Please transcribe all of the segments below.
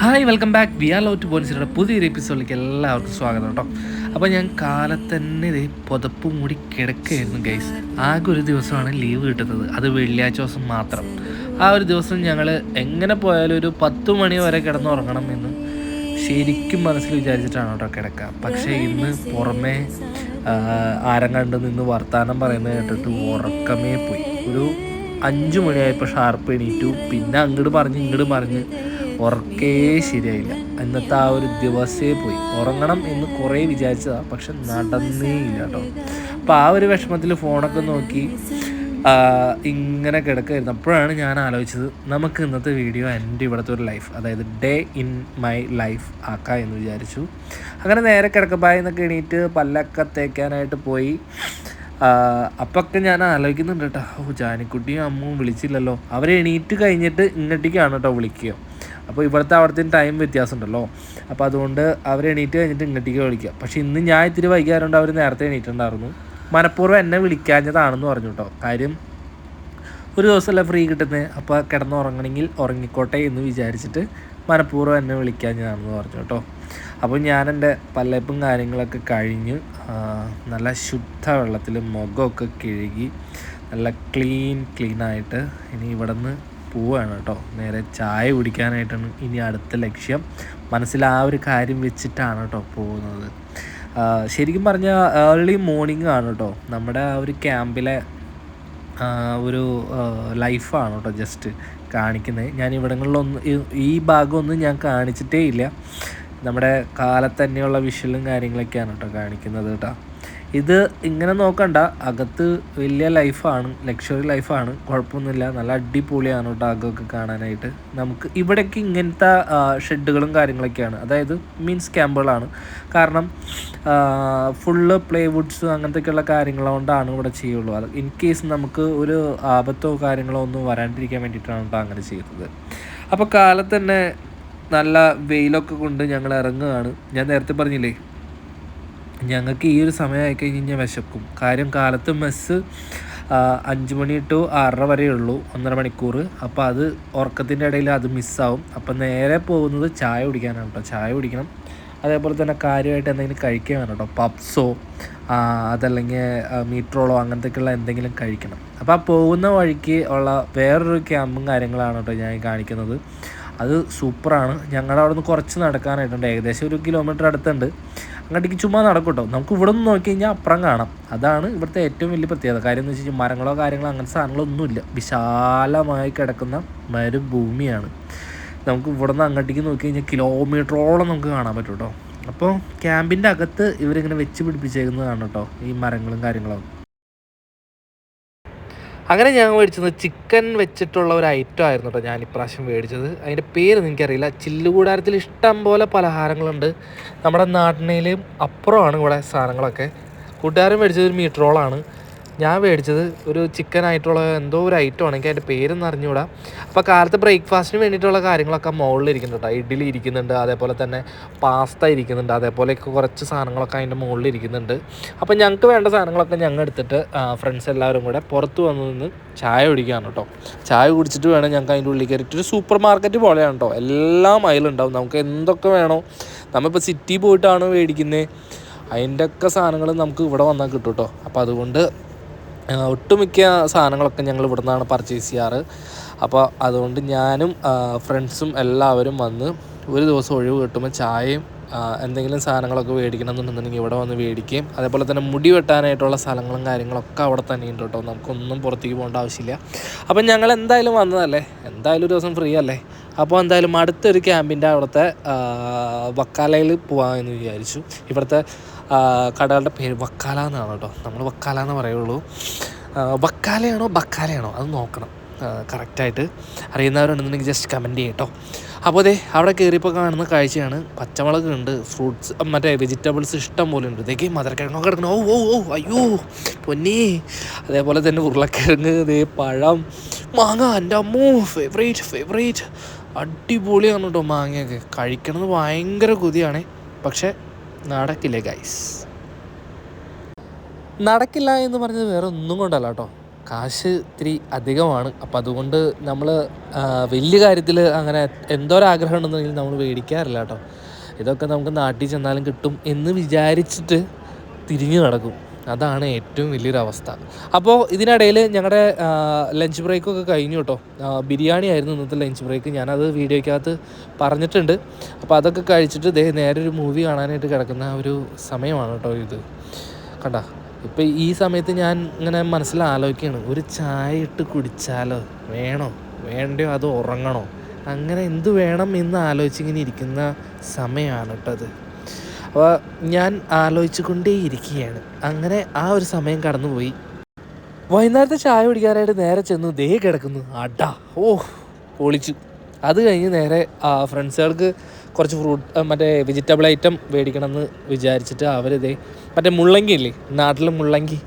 Hi welcome back we are love to പോലീസിയുടെ പുതിയൊരു എപ്പിസോഡിലേക്ക് എല്ലാവർക്കും സ്വാഗതം കേട്ടോ. അപ്പോൾ ഞാൻ കാലത്തന്നെ ഇത് പുതപ്പ് മൂടി കിടക്കുകയായിരുന്നു ഗൈസ് ആകെ ഒരു ദിവസമാണ് ലീവ് കിട്ടുന്നത്. അത് വെള്ളിയാഴ്ച ദിവസം മാത്രം. ആ ഒരു ദിവസം ഞങ്ങൾ എങ്ങനെ പോയാലും ഒരു പത്ത് മണി വരെ കിടന്നുറങ്ങണം എന്ന് ശരിക്കും മനസ്സിൽ വിചാരിച്ചിട്ടാണ് കേട്ടോ കിടക്കുക. പക്ഷേ ഇന്ന് പുറമേ ആരം കണ്ട് നിന്ന് വർത്താനം പറയുന്നത് കേട്ടിട്ട് ഉറക്കമേ പോയി. ഒരു അഞ്ച് മണിയായപ്പോൾ ഷാർപ്പ് എണീറ്റു. പിന്നെ അങ്ങോട്ട് പറഞ്ഞ് ഇങ്ങോട്ട് പറഞ്ഞ് ഉറക്കേ ശരിയായില്ല. ഇന്നത്തെ ആ ഒരു ദിവസേ പോയി. ഉറങ്ങണം എന്ന് കുറേ വിചാരിച്ചതാ. പക്ഷെ നടന്നേ ഇല്ല കേട്ടോ അപ്പോൾ ആ ഒരു വിഷമത്തിൽ ഫോണൊക്കെ നോക്കി ഇങ്ങനെ കിടക്കായിരുന്നു. അപ്പോഴാണ് ഞാൻ ആലോചിച്ചത് നമുക്ക് ഇന്നത്തെ വീഡിയോ എന്റെ ഇവിടുത്തെ ഒരു ലൈഫ് അതായത് ഡേ ഇൻ മൈ ലൈഫ് ആക്കാം എന്ന് വിചാരിച്ചു. അങ്ങനെ നേരെ കിടക്കപ്പായി എന്നൊക്കെ എണീറ്റ് പല്ലൊക്കെ തേക്കാനായിട്ട് പോയി. അപ്പൊക്കെ ഞാൻ ആലോചിക്കുന്നുണ്ട് കേട്ടോ ഓ ജാനിക്കുട്ടിയും അമ്മും വിളിച്ചില്ലല്ലോ. അവരെ എണീറ്റ് കഴിഞ്ഞിട്ട് ഇങ്ങോട്ടേക്കാണ് കേട്ടോ വിളിക്കുക. അപ്പോൾ ഇവിടുത്തെ അവിടുത്തെ ടൈം വ്യത്യാസം ഉണ്ടല്ലോ അപ്പോൾ അതുകൊണ്ട് അവർ എണീറ്റ് കഴിഞ്ഞിട്ട് ഇങ്ങോട്ടേക്ക് വിളിക്കുക പക്ഷേ ഇന്ന് ഞാൻ ഇത്തിരി വൈകാറുണ്ട് അവർ നേരത്തെ എണീറ്റുണ്ടായിരുന്നു മനഃപൂർവം എന്നെ വിളിക്കാഞ്ഞതാണെന്ന് പറഞ്ഞു കേട്ടോ. കാര്യം ഒരു ദിവസമല്ല ഫ്രീ കിട്ടുന്നത് അപ്പോൾ കിടന്നുറങ്ങണമെങ്കിൽ ഉറങ്ങിക്കോട്ടെ എന്ന് വിചാരിച്ചിട്ട് മനഃപൂർവം എന്നെ വിളിക്കാഞ്ഞതാണെന്ന് പറഞ്ഞു കേട്ടോ. അപ്പോൾ ഞാൻ എന്റെ പല്ലപ്പും കാര്യങ്ങളൊക്കെ കഴിഞ്ഞ് നല്ല ശുദ്ധ വെള്ളത്തിൽ മുഖമൊക്കെ കഴുകി നല്ല ക്ലീൻ ക്ലീനായിട്ട് ഇനി ഇവിടെ നിന്ന് പോവുകയാണ് കേട്ടോ. നേരെ ചായ കുടിക്കാനായിട്ടാണ് ഇനി അടുത്ത ലക്ഷ്യം. മനസ്സിൽ ആ ഒരു കാര്യം വെച്ചിട്ടാണ് കേട്ടോ പോകുന്നത്. ശരിക്കും പറഞ്ഞാൽ ഏർലി മോർണിംഗ് ആണ് കേട്ടോ. നമ്മുടെ ആ ഒരു ക്യാമ്പിലെ ഒരു ലൈഫാണ് കേട്ടോ ജസ്റ്റ് കാണിക്കുന്നത്. ഞാൻ ഇവിടങ്ങളിലൊന്നും ഈ- ഭാഗമൊന്നും ഞാൻ കാണിച്ചിട്ടേ ഇല്ല. നമ്മുടെ കാലത്തന്നെയുള്ള തന്നെയുള്ള വിഷ്വലും കാര്യങ്ങളൊക്കെയാണ് കേട്ടോ കാണിക്കുന്നത് കേട്ടോ. ഇത് ഇങ്ങനെ നോക്കണ്ട. അകത്ത് വലിയ ലൈഫാണ് ലക്ഷറി ലൈഫാണ്. കുഴപ്പമൊന്നുമില്ല. നല്ല അടിപൊളിയാണ് കേട്ടോ അകമൊക്കെ കാണാനായിട്ട്. നമുക്ക് ഇവിടേക്ക് ഇങ്ങനത്തെ ഷെഡുകളും കാര്യങ്ങളൊക്കെയാണ്. അതായത് മീൻസ് ക്യാമ്പുകളാണ്. കാരണം ഫുള്ള് പ്ലേവുഡ്സ് അങ്ങനത്തെയൊക്കെയുള്ള കാര്യങ്ങളുകൊണ്ടാണ് ഇവിടെ ചെയ്യുള്ളൂ. അത് ഇൻ കേസ് നമുക്ക് ഒരു ആപത്തോ കാര്യങ്ങളോ ഒന്നും വരാണ്ടിരിക്കാൻ വേണ്ടിയിട്ടാണ് കേട്ടോ അങ്ങനെ ചെയ്യുന്നത്. അപ്പോൾ കാലത്ത് തന്നെ നല്ല വെയിലൊക്കെ കൊണ്ട് ഞങ്ങൾ ഇറങ്ങുകയാണ്. ഞാൻ നേരത്തെ പറഞ്ഞില്ലേ ഞങ്ങൾക്ക് ഈ ഒരു സമയമായി കഴിഞ്ഞ് കഴിഞ്ഞാൽ വിശക്കും. കാര്യം കാലത്ത് മെസ്സ് അഞ്ച് മണി ടു ആറര വരെ ഉള്ളൂ ഒന്നര മണിക്കൂർ അപ്പോൾ അത് ഉറക്കത്തിന്റെ ഇടയിൽ അത് മിസ്സാവും അപ്പം നേരെ പോകുന്നത് ചായ കുടിക്കാനാണ് കേട്ടോ ചായ കുടിക്കണം. അതേപോലെ തന്നെ കാര്യമായിട്ട് എന്തെങ്കിലും കഴിക്കാൻ വേണം കേട്ടോ പപ്സോ അതല്ലെങ്കിൽ മീറ്റ് അങ്ങനത്തെയൊക്കെയുള്ള എന്തെങ്കിലും കഴിക്കണം. അപ്പോൾ ആ പോകുന്ന വഴിക്ക് ഉള്ള വേറൊരു ക്യാമ്പും കാര്യങ്ങളാണ് കേട്ടോ ഞാൻ കാണിക്കുന്നത്. അത് സൂപ്പറാണ്. ഞങ്ങളുടെ അവിടെ നിന്ന് കുറച്ച് നടക്കാനായിട്ടുണ്ട്. ഏകദേശം ഒരു കിലോമീറ്റർ അടുത്തുണ്ട്. അങ്ങോട്ടേക്ക് ചുമ്മാ നടക്കും കേട്ടോ നമുക്ക് ഇവിടെ നിന്ന് നോക്കി കഴിഞ്ഞാൽ അപ്പുറം കാണാം. അതാണ് ഇവിടുത്തെ ഏറ്റവും വലിയ പ്രത്യേകത. കാര്യം എന്ന് വെച്ച് കഴിഞ്ഞാൽ മരങ്ങളോ കാര്യങ്ങളോ അങ്ങനത്തെ സാധനങ്ങളൊന്നുമില്ല. വിശാലമായി കിടക്കുന്ന മരുഭൂമിയാണ്. നമുക്ക് ഇവിടെ നിന്ന് അങ്ങോട്ടേക്ക് നോക്കി കഴിഞ്ഞാൽ കിലോമീറ്ററോളം നമുക്ക് കാണാൻ പറ്റും കേട്ടോ അപ്പോൾ ക്യാമ്പിന്റെ അകത്ത് ഇവരിങ്ങനെ വെച്ച് പിടിപ്പിച്ചേക്കുന്നതാണ് കേട്ടോ ഈ മരങ്ങളും കാര്യങ്ങളും. അങ്ങനെ ഞാൻ മേടിച്ചത് ചിക്കൻ വെച്ചിട്ടുള്ള ഒരു ഐറ്റം ആയിരുന്നു കേട്ടോ ഞാൻ ഇപ്രാവശ്യം മേടിച്ചത്. അതിന്റെ പേര് എനിക്കറിയില്ല ചില്ലുകൂടാരത്തിൽ ഇഷ്ടം പോലെ പലഹാരങ്ങളുണ്ട്. നമ്മുടെ നാട്ടിനേലും അപ്പുറമാണ് ഇവിടെ സാധനങ്ങളൊക്കെ. കൂട്ടുകാരൻ മേടിച്ചത് ഒരു മീറ്റ് റോളാണ് ഞാൻ മേടിച്ചത് ഒരു ചിക്കൻ ആയിട്ടുള്ള എന്തോ ഒരു ഐറ്റം ആണ്. എനിക്ക് അതിന്റെ പേരൊന്നും അറിഞ്ഞുകൂടാ. അപ്പോൾ കാലത്ത് ബ്രേക്ക്ഫാസ്റ്റിന് വേണ്ടിയിട്ടുള്ള കാര്യങ്ങളൊക്കെ മുകളിൽ ഇരിക്കുന്നുണ്ട് ഇഡ്ഡലി ഇരിക്കുന്നുണ്ട് അതേപോലെ തന്നെ പാസ്ത ഇരിക്കുന്നുണ്ട് അതേപോലെയൊക്കെ കുറച്ച് സാധനങ്ങളൊക്കെ അതിന്റെ മുകളിൽ ഇരിക്കുന്നുണ്ട്. അപ്പോൾ ഞങ്ങൾക്ക് വേണ്ട സാധനങ്ങളൊക്കെ ഞങ്ങൾ എടുത്തിട്ട് ഫ്രണ്ട്സ് എല്ലാവരും കൂടെ പുറത്ത് വന്ന് നിന്ന് ചായ കുടിക്കുകയാണ് കേട്ടോ. ചായ കുടിച്ചിട്ട് വേണം ഞങ്ങൾക്ക് അതിന്റെ ഉള്ളിൽ കയറിയിട്ട്. ഒരു സൂപ്പർ മാർക്കറ്റ് പോലെയാണ് കേട്ടോ. എല്ലാം അതിലുണ്ടാവും നമുക്ക് എന്തൊക്കെ വേണോ? നമ്മളിപ്പോൾ സിറ്റി പോയിട്ടാണ് മേടിക്കുന്നത് അതിന്റെയൊക്കെ സാധനങ്ങൾ നമുക്ക് ഇവിടെ വന്നാൽ കിട്ടും കേട്ടോ. അപ്പോൾ അതുകൊണ്ട് ഒട്ടുമിക്ക സാധനങ്ങളൊക്കെ ഞങ്ങൾ ഇവിടെ നിന്നാണ് പർച്ചേസ് ചെയ്യാറ്. അപ്പോൾ അതുകൊണ്ട് ഞാനും ഫ്രണ്ട്സും എല്ലാവരും വന്ന് ഒരു ദിവസം ഒഴിവ് കിട്ടുമ്പോൾ ചായയും എന്തെങ്കിലും സാധനങ്ങളൊക്കെ മേടിക്കണം എന്നുണ്ടെന്നുണ്ടെങ്കിൽ ഇവിടെ വന്ന് മേടിക്കുകയും അതേപോലെ തന്നെ മുടി വെട്ടാനായിട്ടുള്ള സ്ഥലങ്ങളും കാര്യങ്ങളൊക്കെ അവിടെ തന്നെ ഉണ്ട് കേട്ടോ. നമുക്കൊന്നും പുറത്തേക്ക് പോകേണ്ട ആവശ്യമില്ല. അപ്പം ഞങ്ങൾ എന്തായാലും വന്നതല്ലേ? എന്തായാലും ഒരു ദിവസം ഫ്രീ അല്ലേ? അപ്പോൾ എന്തായാലും അടുത്തൊരു ക്യാമ്പിന്റെ അവിടുത്തെ വക്കാലയിൽ പോകാമെന്ന് വിചാരിച്ചു. ഇവിടുത്തെ കടകളുടെ പേര് വക്കാല എന്നാണ് കേട്ടോ. നമ്മൾ വക്കാല എന്ന് പറയുള്ളൂ. വക്കാലയാണോ ബക്കാലയാണോ? അത് നോക്കണം. കറക്റ്റായിട്ട് അറിയുന്നവരുണ്ടെന്നുണ്ടെങ്കിൽ ജസ്റ്റ് കമന്റ് ചെയ്യട്ടോ അപ്പോൾ അതെ അവിടെ കയറിയപ്പോൾ കാണുന്ന കാഴ്ചയാണ്. പച്ചമുളക് ഉണ്ട് ഫ്രൂട്ട്സ് മറ്റേ വെജിറ്റബിൾസ് ഇഷ്ടം പോലെ ഉണ്ട്. ഇതേക്ക് മധുരക്കിഴങ്ങൊക്കെ കിടക്കണം ഓ ഓ ഓ അയ്യോ പൊന്നേ. അതേപോലെ തന്നെ ഉരുളക്കിഴങ്ങ് ഇതേ പഴം മാങ്ങ. എന്റെ അമ്മോ ഫേവറേറ്റ് ഫേവറേറ്റ് അടിപൊളിയാണ് കേട്ടോ മാങ്ങയൊക്കെ. കഴിക്കണമെന്ന് ഭയങ്കര കൊതിയാണ്. പക്ഷേ നടക്കില്ല ഗൈസ് നടക്കില്ല എന്ന് പറഞ്ഞത് വേറെ ഒന്നും കൊണ്ടല്ല കേട്ടോ. കാശ് ഇത്തിരി അധികമാണ്. അപ്പം അതുകൊണ്ട് നമ്മൾ വലിയ കാര്യത്തിൽ അങ്ങനെ എന്തോരാഗ്രഹം ഉണ്ടെന്നുണ്ടെങ്കിൽ നമ്മൾ മേടിക്കാറില്ല കേട്ടോ. ഇതൊക്കെ നമുക്ക് നാട്ടിൽ ചെന്നാലും കിട്ടും എന്ന് വിചാരിച്ചിട്ട് തിരിഞ്ഞു നടക്കും. അതാണ് ഏറ്റവും വലിയൊരു അവസ്ഥ അപ്പോൾ ഇതിനിടയിൽ ഞങ്ങളുടെ ലഞ്ച് ബ്രേക്കൊക്കെ കഴിഞ്ഞു കേട്ടോ ബിരിയാണി ആയിരുന്നു ഇന്നത്തെ ലഞ്ച് ബ്രേക്ക് ഞാനത് വീഡിയോയ്ക്കകത്ത് പറഞ്ഞിട്ടുണ്ട്. അപ്പോൾ അതൊക്കെ കഴിച്ചിട്ട് ദേ നേരെ ഒരു മൂവി കാണാനായിട്ട് കിടക്കുന്ന ഒരു സമയമാണ് കേട്ടോ ഇത്. കണ്ട? ഇപ്പം ഈ സമയത്ത് ഞാൻ ഇങ്ങനെ മനസ്സിൽ ആലോചിക്കുകയാണ് ഒരു ചായ ഇട്ട് കുടിച്ചാലോ? വേണോ? വേണ്ടയോ? അത് ഉറങ്ങണോ? അങ്ങനെ എന്ത് വേണം എന്ന് ആലോചിച്ചിങ്ങനെ ഇരിക്കുന്ന സമയമാണ് കേട്ടോ അത്. അപ്പോൾ ഞാൻ ആലോചിച്ചു കൊണ്ടേയിരിക്കുകയാണ് അങ്ങനെ ആ ഒരു സമയം കടന്നുപോയി. വൈകുന്നേരത്തെ ചായ കുടിക്കാനായിട്ട് നേരെ ചെന്നു ദേ കിടക്കുന്നു. അടാ ഓ പൊളിച്ചു. അത് കഴിഞ്ഞ് നേരെ ഫ്രണ്ട്സുകൾക്ക് കുറച്ച് ഫ്രൂട്ട് മറ്റേ വെജിറ്റബിൾ ഐറ്റം മേടിക്കണം എന്ന് വിചാരിച്ചിട്ട് അവരിതേ മറ്റേ മുള്ളങ്കി ഇല്ലേ നാട്ടിൽ മുള്ളങ്കി.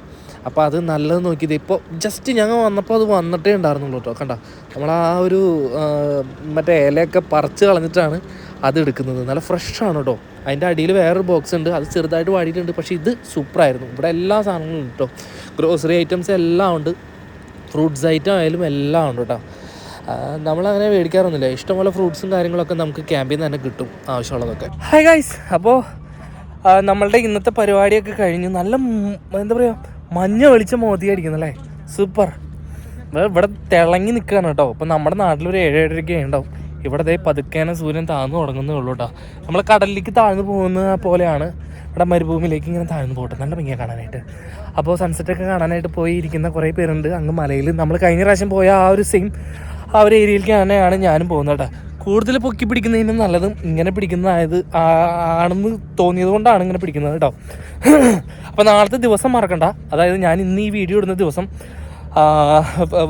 അപ്പോൾ അത് നല്ലത് നോക്കിയത് ഇപ്പോൾ ജസ്റ്റ് ഞങ്ങൾ വന്നപ്പോൾ അത് വന്നിട്ടേ ഉണ്ടായിരുന്നുള്ളൂ കേട്ടോ. കണ്ട നമ്മൾ ആ ഒരു മറ്റേ ഇലയൊക്കെ പറിച്ച് കളഞ്ഞിട്ടാണ് അത് എടുക്കുന്നത്. നല്ല ഫ്രഷാണ് കേട്ടോ. അതിന്റെ അടിയിൽ വേറൊരു ബോക്സ് ഉണ്ട്. അത് ചെറുതായിട്ട് വാടിയിട്ടുണ്ട്. പക്ഷേ ഇത് സൂപ്പറായിരുന്നു ഇവിടെ എല്ലാ സാധനങ്ങളും ഉണ്ട് കേട്ടോ. ഗ്രോസറി ഐറ്റംസ് എല്ലാം ഉണ്ട്. ഫ്രൂട്ട്സ് ഐറ്റം ആയാലും എല്ലാം ഉണ്ട് കേട്ടോ. നമ്മളങ്ങനെ മേടിക്കാറൊന്നുമില്ല. ഇഷ്ടംപോലെ ഫ്രൂട്ട്സും കാര്യങ്ങളൊക്കെ നമുക്ക് ക്യാമ്പിൽ നിന്ന് തന്നെ കിട്ടും ആവശ്യമുള്ളതൊക്കെ. ഹൈ ഗൈസ് അപ്പോൾ നമ്മളുടെ ഇന്നത്തെ പരിപാടിയൊക്കെ കഴിഞ്ഞു. നല്ല എന്താ പറയുക മഞ്ഞ വെളിച്ചം മോതി അടിക്കുന്നല്ലേ സൂപ്പർ ഇവിടെ തിളങ്ങി നിൽക്കുകയാണ് കേട്ടോ. ഇപ്പം നമ്മുടെ നാട്ടിലൊരു ഏഴ് ഏഴരയ്ക്ക് ഉണ്ടാവും. ഇവിടെ ദേ പതുക്കേനെ സൂര്യൻ താഴ്ന്നു തുടങ്ങുന്നേ ഉള്ളൂ കേട്ടോ. നമ്മൾ കടലിലേക്ക് താഴ്ന്നു പോകുന്ന പോലെയാണ് ഇവിടെ മരുഭൂമിയിലേക്ക് ഇങ്ങനെ താഴ്ന്നു പോകട്ടെ. നല്ല ഭംഗിയാണ് കാണാനായിട്ട്. അപ്പോൾ സൺസെറ്റൊക്കെ കാണാനായിട്ട് പോയി ഇരിക്കുന്ന കുറേ പേരുണ്ട്. അങ്ങ് മലയിൽ നമ്മൾ കഴിഞ്ഞ പ്രാവശ്യം പോയ ആ ഒരു സെയിം ആ ഒരു ഏരിയയിലേക്ക് തന്നെയാണ് ഞാനും പോകുന്നത് കേട്ടോ. കൂടുതൽ പൊക്കി പിടിക്കുന്നതിനും നല്ലതും ഇങ്ങനെ പിടിക്കുന്നതായത് ആണെന്ന് തോന്നിയത് കൊണ്ടാണ് ഇങ്ങനെ പിടിക്കുന്നത് കേട്ടോ. അപ്പോൾ നാളത്തെ ദിവസം മറക്കണ്ട. അതായത് ഞാൻ ഇന്ന് ഈ വീഡിയോ ഇടുന്ന ദിവസം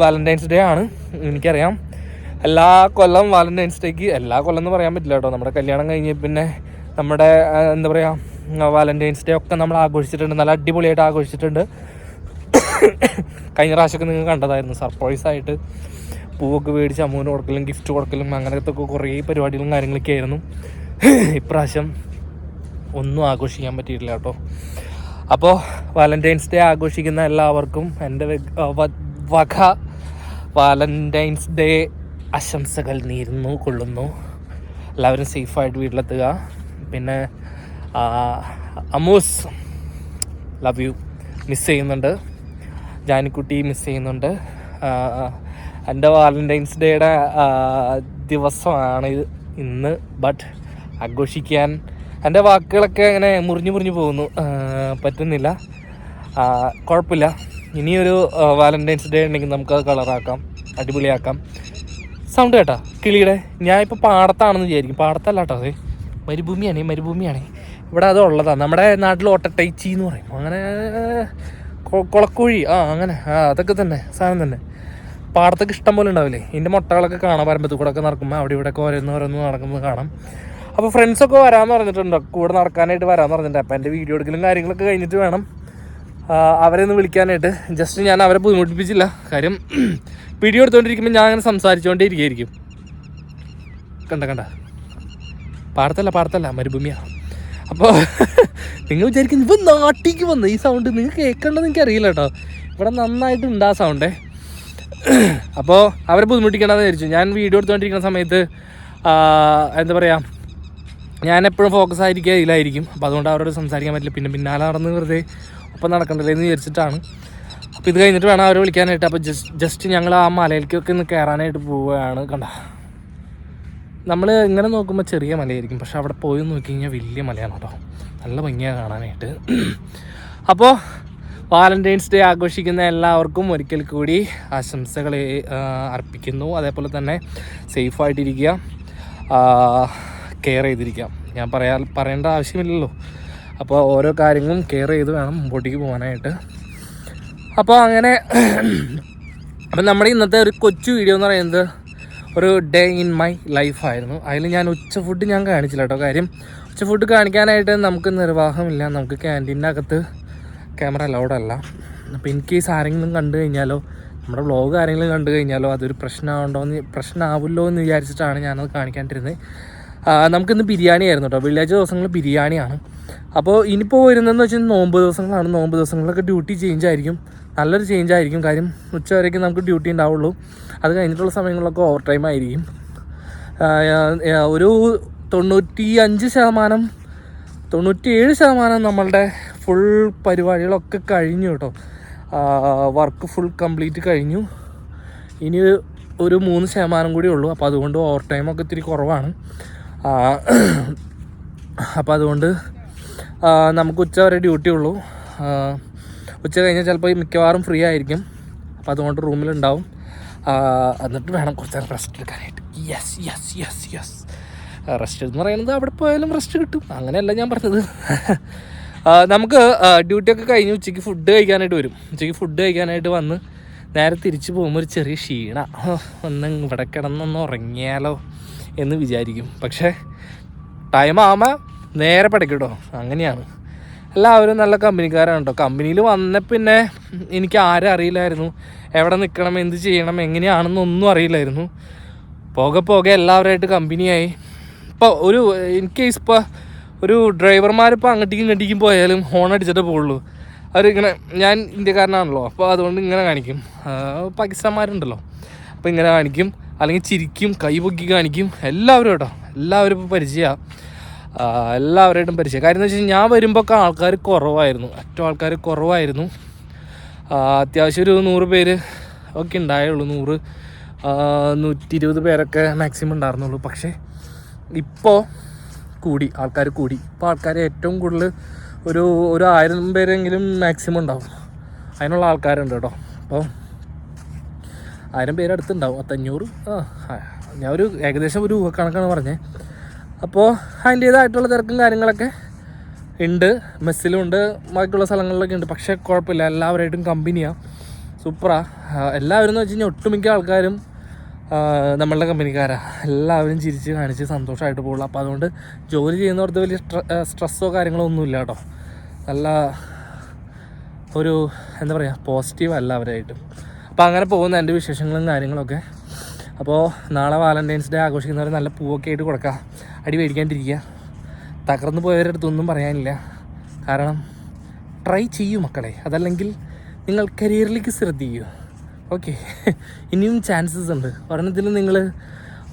വാലന്റൈൻസ് ഡേ ആണ്. എനിക്കറിയാം. എല്ലാ കൊല്ലം വാലന്റൈൻസ് ഡേക്ക് എല്ലാ കൊല്ലം എന്ന് പറയാൻ പറ്റില്ല കേട്ടോ. നമ്മുടെ കല്യാണം കഴിഞ്ഞ് പിന്നെ നമ്മുടെ എന്താ പറയുക വാലന്റൈൻസ് ഡേ ഒക്കെ നമ്മൾ ആഘോഷിച്ചിട്ടുണ്ട്. നല്ല അടിപൊളിയായിട്ട് ആഘോഷിച്ചിട്ടുണ്ട്. കഴിഞ്ഞ പ്രാവശ്യമൊക്കെ നിങ്ങൾ കണ്ടതായിരുന്നു. സർപ്രൈസ് ആയിട്ട്. പൂവൊക്കെ മേടിച്ച് അമ്മൂന് കൊടുക്കലും ഗിഫ്റ്റ് കൊടുക്കലും അങ്ങനത്തെ ഒക്കെ കുറേ പരിപാടികളും കാര്യങ്ങളൊക്കെ ആയിരുന്നു. ഇപ്രാവശ്യം ഒന്നും ആഘോഷിക്കാൻ പറ്റിയിട്ടില്ല കേട്ടോ. അപ്പോൾ വാലന്റൈൻസ് ഡേ ആഘോഷിക്കുന്ന എല്ലാവർക്കും എന്റെ വക- വാലന്റൈൻസ് ഡേ ആശംസകൾ നീരുന്നു കൊള്ളുന്നു. എല്ലാവരും സേഫായിട്ട് വീട്ടിലെത്തുക. പിന്നെ അമൂസ് ലവ് യു മിസ് ചെയ്യുന്നുണ്ട്. ജാനിക്കുട്ടി മിസ് ചെയ്യുന്നുണ്ട്. എന്റെ വാലന്റൈൻസ് ഡേയുടെ ദിവസമാണ് ഇത് ഇന്ന്. ബട്ട് ആഘോഷിക്കാൻ എന്റെ വാക്കുകളൊക്കെ അങ്ങനെ മുറിഞ്ഞു മുറിഞ്ഞു പോകുന്നു. പറ്റുന്നില്ല. കുഴപ്പമില്ല. ഇനിയൊരു വാലന്റൈൻസ് ഡേ ഉണ്ടെങ്കിൽ നമുക്കത് കളറാക്കാം അടിപൊളിയാക്കാം. സൗണ്ട് കേട്ടോ? കിളിയുടെ. ഞാൻ ഇപ്പോൾ പാടത്താണെന്ന് വിചാരിക്കും. പാടത്തല്ല കേട്ടോ അതെ. മരുഭൂമിയാണ് മരുഭൂമിയാണ്. ഇവിടെ അത് ഉള്ളതാണ് നമ്മുടെ നാട്ടിൽ ഓട്ടട്ടൈച്ചി എന്ന് പറയും. അങ്ങനെ കുളക്കോഴി. ആ അങ്ങനെ. ആ അതൊക്കെ തന്നെ. സാധനം തന്നെ. പാടത്തൊക്കെ ഇഷ്ടം പോലെ ഉണ്ടാവില്ലേ? ഇതിന്റെ മുട്ടകളൊക്കെ കാണാം പരമ്പത്തിൽ കൂടെ ഒക്കെ നടക്കുമ്പോൾ അവിടെ ഇവിടെ ഒക്കെ ഓരോന്ന് ഓരോന്ന് നടക്കുന്നത് കാണാം. അപ്പോൾ ഫ്രണ്ട്സൊക്കെ വരാമെന്ന് പറഞ്ഞിട്ടുണ്ട്. കൂടെ നടക്കാനായിട്ട് വരാമെന്ന് പറഞ്ഞിട്ടുണ്ട്. അപ്പോൾ എന്റെ വീഡിയോ എടുക്കലും കാര്യങ്ങളൊക്കെ കഴിഞ്ഞിട്ട് വേണം. അവരെ ഒന്ന് വിളിക്കാനായിട്ട്. ജസ്റ്റ് ഞാൻ അവരെ ബുദ്ധിമുട്ടിപ്പിച്ചില്ല. കാര്യം വീഡിയോ എടുത്തുകൊണ്ടിരിക്കുമ്പോൾ ഞാൻ അങ്ങനെ സംസാരിച്ചുകൊണ്ടേ ഇരിക്കുകയായിരിക്കും കണ്ട കണ്ട. പാടത്തല്ല പാടത്തല്ല മരുഭൂമിയാണ് അപ്പോൾ നിങ്ങൾ വിചാരിക്കുന്നു ഇപ്പം നാട്ടിലേക്ക് വന്ന്? ഈ സൗണ്ട് നിങ്ങൾ കേൾക്കേണ്ടത് എനിക്കറിയില്ല കേട്ടോ. ഇവിടെ നന്നായിട്ടുണ്ട് ആ സൗണ്ടേ അപ്പോൾ അവരെ ബുദ്ധിമുട്ടിക്കണമെന്ന് വിചാരിച്ചു. ഞാൻ വീഡിയോ എടുത്തുകൊണ്ടിരിക്കുന്ന സമയത്ത് എന്താ പറയുക ഞാൻ എപ്പോഴും ഫോക്കസ് ആയിരിക്കുക ഇതിലായിരിക്കും. അപ്പോൾ അതുകൊണ്ട് അവരോട് സംസാരിക്കാൻ പറ്റില്ല. പിന്നെ പിന്നാലെ നടന്ന് വെറുതെ ഒപ്പം നടക്കണ്ടല്ലേ എന്ന് വിചാരിച്ചിട്ടാണ്. അപ്പോൾ ഇത് കഴിഞ്ഞിട്ട് വേണം അവരെ വിളിക്കാനായിട്ട്. അപ്പോൾ ജസ്റ്റ് ജസ്റ്റ് ഞങ്ങൾ ആ മലയിലേക്കൊക്കെ ഒന്ന് കയറാനായിട്ട് പോവുകയാണ് കണ്ട. നമ്മൾ ഇങ്ങനെ നോക്കുമ്പോൾ ചെറിയ മലയായിരിക്കും. പക്ഷെ അവിടെ പോയി നോക്കി കഴിഞ്ഞാൽ വലിയ മലയാണ് കേട്ടോ. നല്ല ഭംഗിയാണ് കാണാനായിട്ട്. അപ്പോൾ വാലന്റൈൻസ് ഡേ ആഘോഷിക്കുന്ന എല്ലാവർക്കും ഒരിക്കൽ കൂടി ആശംസകൾ അർപ്പിക്കുന്നു. അതേപോലെ തന്നെ സേഫായിട്ടിരിക്കുക കെയർ ചെയ്തിരിക്കാം ഞാൻ പറയാൻ പറയേണ്ട ആവശ്യമില്ലല്ലോ. അപ്പോൾ ഓരോ കാര്യങ്ങളും കെയർ ചെയ്ത് വേണം മുമ്പോട്ടേക്ക് പോകാനായിട്ട്. അപ്പോൾ അങ്ങനെ അപ്പം നമ്മുടെ ഇന്നത്തെ ഒരു കൊച്ചു വീഡിയോ എന്ന് പറയുന്നത് ഒരു ഡേ ഇൻ മൈ ലൈഫായിരുന്നു അതിൽ ഞാൻ ഉച്ച ഫുഡ് ഞാൻ കാണിച്ചില്ല കേട്ടോ. കാര്യം ഉച്ച ഫുഡ് കാണിക്കാനായിട്ട് നമുക്ക് നിർവാഹമില്ല. നമുക്ക് ക്യാന്റീനകത്ത് ക്യാമറ അലൗഡല്ല അപ്പോൾ ഇൻ കേസ് ആരെങ്കിലും കണ്ടു കഴിഞ്ഞാലോ നമ്മുടെ വ്ളോഗ് ആരെങ്കിലും കണ്ടു കഴിഞ്ഞാലോ അതൊരു പ്രശ്നമാണ്ടോ എന്ന് പ്രശ്നമാവുമല്ലോ എന്ന് വിചാരിച്ചിട്ടാണ് ഞാനത് കാണിക്കാണ്ടിരുന്നത് നമുക്കിന്ന് ബിരിയാണി ആയിരുന്നു കേട്ടോ വെള്ളിയാഴ്ച ദിവസങ്ങളിൽ ബിരിയാണിയാണ്. അപ്പോൾ ഇനിയിപ്പോൾ വരുന്നതെന്ന് വെച്ചാൽ നോമ്പ് ദിവസങ്ങളാണ്. നോമ്പ് ദിവസങ്ങളിലൊക്കെ ഡ്യൂട്ടി ചേഞ്ച് ആയിരിക്കും. നല്ലൊരു ചേഞ്ച് ആയിരിക്കും. കാര്യം ഉച്ച വരേക്കും നമുക്ക് ഡ്യൂട്ടി ഉണ്ടാവുള്ളൂ. അത് കഴിഞ്ഞിട്ടുള്ള സമയങ്ങളിലൊക്കെ ഓവർ ടൈം ആയിരിക്കും ഒരു തൊണ്ണൂറ്റി അഞ്ച് ശതമാനം തൊണ്ണൂറ്റിയേഴ് ശതമാനം നമ്മളുടെ ഫുൾ പരിപാടികളൊക്കെ കഴിഞ്ഞു കേട്ടോ. വർക്ക് ഫുൾ കംപ്ലീറ്റ് കഴിഞ്ഞു. ഇനി ഒരു മൂന്ന് ശതമാനം കൂടി ഉള്ളൂ. അപ്പോൾ അതുകൊണ്ട് ഓവർ ടൈമൊക്കെ ഇത്തിരി കുറവാണ്. അപ്പോൾ അതുകൊണ്ട് നമുക്ക് ഉച്ച വരെ ഡ്യൂട്ടി ഉള്ളൂ. ഉച്ച കഴിഞ്ഞാൽ ചിലപ്പോൾ മിക്കവാറും ഫ്രീ ആയിരിക്കും. അപ്പോൾ അതുകൊണ്ട് റൂമിലുണ്ടാവും എന്നിട്ട് വേണം കുറച്ച് റെസ്റ്റ് എടുക്കാനായിട്ട്. Yes yes yes yes rest എന്ന് പറയുന്നത് അവിടെ പോയാലും റെസ്റ്റ് കിട്ടും. അങ്ങനെയല്ല ഞാൻ പറഞ്ഞത്. നമുക്ക് ഡ്യൂട്ടി ഒക്കെ കഴിഞ്ഞ് ഉച്ചയ്ക്ക് ഫുഡ് കഴിക്കാനായിട്ട് വരും. ഉച്ചയ്ക്ക് ഫുഡ് കഴിക്കാനായിട്ട് വന്ന് നേരെ തിരിച്ചു പോകുമ്പോൾ ഒരു ചെറിയ ക്ഷീണ. ഒന്ന് ഇവിടെ കിടന്നൊന്ന് ഉറങ്ങിയാലോ എന്ന് വിചാരിക്കും. പക്ഷേ ടൈം ആകുമ്പോൾ നേരെ പഠിക്കും കേട്ടോ അങ്ങനെയാണ്. എല്ലാവരും നല്ല കമ്പനിക്കാരാണ് കേട്ടോ കമ്പനിയിൽ വന്ന പിന്നെ എനിക്ക് ആരും അറിയില്ലായിരുന്നു. എവിടെ നിൽക്കണം എന്ത് ചെയ്യണം എങ്ങനെയാണെന്നൊന്നും അറിയില്ലായിരുന്നു. പോകെ പോകെ എല്ലാവരുമായിട്ട് കമ്പനിയായി. ഇപ്പോൾ ഒരു ഇൻ കേസ് ഇപ്പോൾ ഒരു ഡ്രൈവർമാരിപ്പോൾ അങ്ങോട്ടേക്കും ഇങ്ങോട്ടേക്കും പോയാലും ഹോൺ അടിച്ചിട്ടേ പോകുള്ളൂ അവരിങ്ങനെ ഞാൻ ഇന്ത്യക്കാരനാണല്ലോ അപ്പോൾ അതുകൊണ്ട് ഇങ്ങനെ കാണിക്കും. പാകിസ്ഥാന്മാരുണ്ടല്ലോ അപ്പോൾ ഇങ്ങനെ കാണിക്കും. അല്ലെങ്കിൽ ചിരിക്കും കൈ പൊക്കി കാണിക്കും. എല്ലാവരും കേട്ടോ എല്ലാവരും ഇപ്പോൾ പരിചയമാണ് എല്ലാവരുമായിട്ടും പരിചയം. കാര്യം എന്ന് ഞാൻ വരുമ്പോൾ ഒക്കെ ആൾക്കാർ കുറവായിരുന്നു. ഏറ്റവും ആൾക്കാർ കുറവായിരുന്നു. അത്യാവശ്യം ഒരു നൂറ് പേര് ഒക്കെ ഉണ്ടായുള്ളൂ നൂറ്. നൂറ്റി ഇരുപത് പേരൊക്കെ മാക്സിമം ഉണ്ടായിരുന്നുള്ളൂ. പക്ഷേ ഇപ്പോൾ കൂടി ആൾക്കാർ കൂടി. ഇപ്പോൾ ആൾക്കാർ ഏറ്റവും കൂടുതൽ ഒരു ഒരു ആയിരം പേരെങ്കിലും മാക്സിമം ഉണ്ടാവും. അതിനുള്ള ആൾക്കാരുണ്ട് കേട്ടോ. അപ്പോൾ ആയിരം പേര് അടുത്തുണ്ടാവും. പത്തഞ്ഞൂറ് ഞാൻ ഒരു ഏകദേശം ഒരു കണക്കാണ് പറഞ്ഞത് അപ്പോൾ അതിന്റേതായിട്ടുള്ള തിരക്കും കാര്യങ്ങളൊക്കെ ഉണ്ട്. മെസ്സിലും ഉണ്ട് ബാക്കിയുള്ള സ്ഥലങ്ങളിലൊക്കെ ഉണ്ട്. പക്ഷേ കുഴപ്പമില്ല. എല്ലാവരായിട്ടും കമ്പനിയാണ് സൂപ്പറാണ് എല്ലാവരും എന്ന് വെച്ച് കഴിഞ്ഞാൽ ഒട്ടുമിക്ക ആൾക്കാരും നമ്മളുടെ കമ്പനിക്കാരാണ് എല്ലാവരും ചിരിച്ച് കാണിച്ച് സന്തോഷമായിട്ട് പോകുള്ളൂ അപ്പോൾ അതുകൊണ്ട് ജോലി ചെയ്യുന്നവർക്ക് വലിയ സ്ട്രെസ്സോ കാര്യങ്ങളോ ഒന്നുമില്ല കേട്ടോ. നല്ല ഒരു എന്താ പറയുക പോസിറ്റീവ് അല്ല അവരായിട്ടും. അപ്പോൾ അങ്ങനെ പോകുന്ന എന്റെ വിശേഷങ്ങളും കാര്യങ്ങളൊക്കെ. അപ്പോൾ നാളെ വാലന്റൈൻസ് ഡേ ആഘോഷിക്കുന്നവർ നല്ല പൂവൊക്കെ ആയിട്ട് കൊടുക്കുക അടി മേടിക്കാണ്ടിരിക്കുക. തകർന്നു പോയവരുടെ അടുത്തൊന്നും പറയാനില്ല. കാരണം ട്രൈ ചെയ്യൂ മക്കളെ. അതല്ലെങ്കിൽ നിങ്ങൾ കരിയറിലേക്ക് ശ്രദ്ധിക്കൂ. ഓക്കെ ഇനിയും ചാൻസസ് ഉണ്ട്. ഒരെണ്ണത്തിൽ നിങ്ങൾ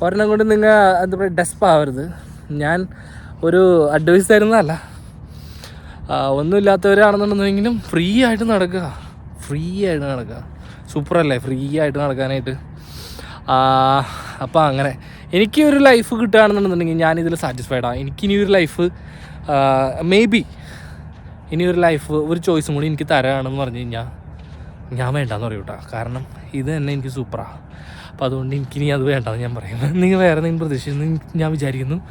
ഒരെണ്ണം കൊണ്ട് നിങ്ങൾ എന്താ പറയുക ഡെസ്പ് ആവരുത്. ഞാൻ ഒരു അഡ്വൈസ് തരുന്നതല്ല. ഒന്നുമില്ലാത്തവരാണെന്നുണ്ടെങ്കിലും ഫ്രീ ആയിട്ട് നടക്കുക. ഫ്രീ ആയിട്ട് നടക്കുക. സൂപ്പർ അല്ലേ? ഫ്രീ ആയിട്ട് നടക്കാനായിട്ട്. അപ്പോൾ അങ്ങനെ. എനിക്ക് ഒരു ലൈഫ് കിട്ടുകയാണെന്നുണ്ടെന്നുണ്ടെങ്കിൽ ഞാനിതിൽ സാറ്റിസ്ഫൈഡ് ആണ് എനിക്കിനി ഒരു ലൈഫ് മേ ബി ഇനി ഒരു ലൈഫ് ഒരു ചോയ്സും കൂടി എനിക്ക് തരാണെന്ന് പറഞ്ഞു കഴിഞ്ഞാൽ ഞാൻ വേണ്ടാന്ന് പറയും കേട്ടോ കാരണം ഇത് തന്നെ എനിക്ക് സൂപ്പറാണ് അപ്പോൾ അതുകൊണ്ട് എനിക്കിനി അത് വേണ്ടെന്ന് ഞാൻ പറയും. നിങ്ങൾ വേറെ എന്തെങ്കിലും പ്രതീക്ഷിച്ചു ഞാൻ വിചാരിക്കുന്നു.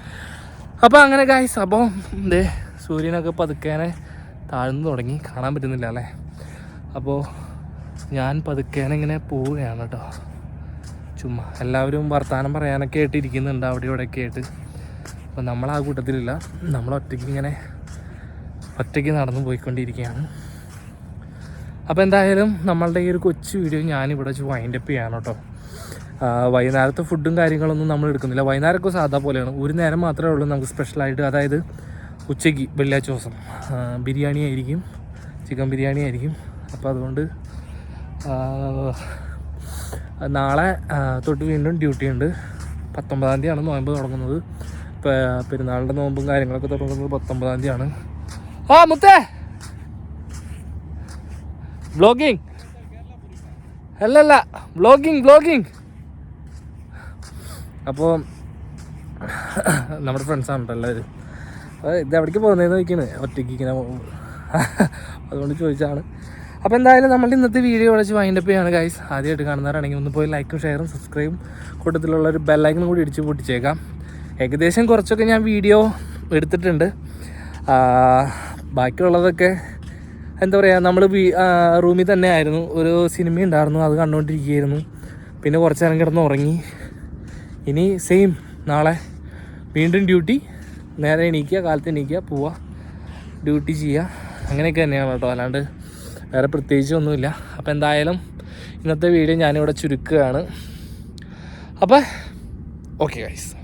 അപ്പോൾ അങ്ങനെ ഗായ്സ് അപ്പോൾ ദേ സൂര്യനൊക്കെ പതുക്കേനെ താഴ്ന്നു തുടങ്ങി. കാണാൻ പറ്റുന്നില്ല അല്ലേ? അപ്പോൾ ഞാൻ പതുക്കേനെ ഇങ്ങനെ പോവുകയാണ് കേട്ടോ ചുമ്മാ എല്ലാവരും വർത്തമാനം പറയാനൊക്കെ ആയിട്ട് ഇരിക്കുന്നുണ്ട് അവിടെ ഇവിടെയൊക്കെ ആയിട്ട്. അപ്പോൾ നമ്മൾ ആ കൂട്ടത്തിലില്ല. നമ്മൾ ഒറ്റയ്ക്ക് ഇങ്ങനെ ഒറ്റയ്ക്ക് നടന്നു പോയിക്കൊണ്ടിരിക്കുകയാണ്. അപ്പോൾ എന്തായാലും നമ്മളുടെ ഈ ഒരു കൊച്ചു വീഡിയോ ഞാനിവിടെ വെച്ച് വൈൻഡ് അപ്പ് ചെയ്യാണ് കേട്ടോ വൈകുന്നേരത്തെ ഫുഡും കാര്യങ്ങളൊന്നും നമ്മൾ എടുക്കുന്നില്ല. വൈകുന്നേരമൊക്കെ സാധാ പോലെയാണ്. ഒരു നേരം മാത്രമേ ഉള്ളൂ നമുക്ക് സ്പെഷ്യലായിട്ട് അതായത് ഉച്ചയ്ക്ക് വെള്ളിയാഴ്ച ദിവസം ബിരിയാണി ആയിരിക്കും ചിക്കൻ ബിരിയാണി ആയിരിക്കും. അപ്പോൾ അതുകൊണ്ട് നാളെ തൊട്ട് വീണ്ടും ഡ്യൂട്ടി ഉണ്ട്. പത്തൊമ്പതാം തീയതിയാണ് നോയമ്പ് തുടങ്ങുന്നത്. പെരുന്നാളിന്റെ നോമ്പും കാര്യങ്ങളൊക്കെ തുടങ്ങുന്നത് പത്തൊമ്പതാം തീയതിയാണ്. ആ മുത്തേ! വ്ളോഗിങ് അല്ലല്ല വ്ളോഗിങ് വ്ളോഗിങ് അപ്പോൾ നമ്മുടെ ഫ്രണ്ട്സാണ് എല്ലാവരും. അപ്പോൾ ഇത് എവിടേക്ക് പോകുന്നതെന്ന് ചോദിക്കുന്നത് ഒറ്റയ്ക്ക് ഇങ്ങനെ. അതുകൊണ്ട് ചോദിച്ചാണ് അപ്പോൾ എന്തായാലും നമ്മളുടെ ഇന്നത്തെ വീഡിയോ വിളിച്ച് വൈൻഡപ്പ് ചെയ്യാണ് ഗൈസ് ആദ്യമായിട്ട് കാണുന്നവരാണെങ്കിൽ ഒന്ന് പോയി ലൈക്കും ഷെയറും സബ്സ്ക്രൈബും കൂട്ടത്തിലുള്ള ഒരു ബെല്ലൈക്കനും കൂടി ഇടിച്ച് പൊട്ടിച്ചേക്കാം. ഏകദേശം കുറച്ചൊക്കെ ഞാൻ വീഡിയോ എടുത്തിട്ടുണ്ട്. ബാക്കിയുള്ളതൊക്കെ എന്താ പറയുക നമ്മൾ റൂമിൽ തന്നെ ആയിരുന്നു. ഒരു സിനിമ ഉണ്ടായിരുന്നു അത് കണ്ടുകൊണ്ടിരിക്കുകയായിരുന്നു പിന്നെ കുറച്ച് നേരം കിടന്ന് ഉറങ്ങി. ഇനി സെയിം നാളെ വീണ്ടും ഡ്യൂട്ടി നേരെ എണീക്കുക കാലത്ത് എണീക്കുക പോവുക ഡ്യൂട്ടി ചെയ്യുക. അങ്ങനെയൊക്കെ തന്നെയാണ് കേട്ടോ. അല്ലാണ്ട് വേറെ പ്രത്യേകിച്ചൊന്നുമില്ല അപ്പോൾ എന്തായാലും ഇന്നത്തെ വീഡിയോ ഞാനിവിടെ ചുരുക്കുകയാണ്. അപ്പോൾ ഓക്കെ ഗൈസ്